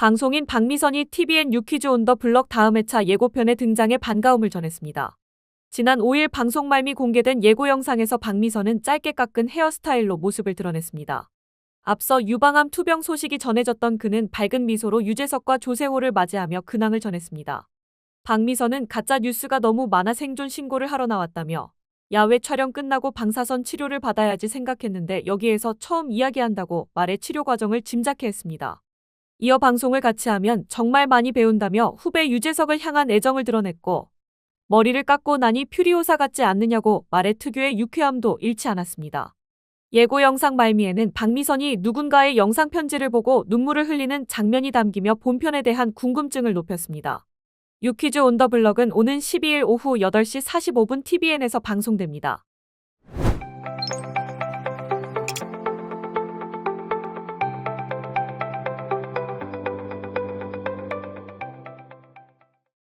방송인 박미선이 TVN 유퀴즈 온 더 블럭 다음 회차 예고편에 등장해 반가움을 전했습니다. 지난 5일 방송 말미 공개된 예고 영상에서 박미선은 짧게 깎은 헤어스타일로 모습을 드러냈습니다. 앞서 유방암 투병 소식이 전해졌던 그는 밝은 미소로 유재석과 조세호를 맞이하며 근황을 전했습니다. 박미선은 가짜 뉴스가 너무 많아 생존 신고를 하러 나왔다며 야외 촬영 끝나고 방사선 치료를 받아야지 생각했는데 여기에서 처음 이야기한다고 말해 치료 과정을 짐작해 했습니다. 이어 방송을 같이 하면 정말 많이 배운다며 후배 유재석을 향한 애정을 드러냈고 머리를 깎고 나니 퓨리오사 같지 않느냐고 말해 특유의 유쾌함도 잃지 않았습니다. 예고 영상 말미에는 박미선이 누군가의 영상 편지를 보고 눈물을 흘리는 장면이 담기며 본편에 대한 궁금증을 높였습니다. 유퀴즈 온더 블럭은 오는 12일 오후 8시 45분 TVN에서 방송됩니다.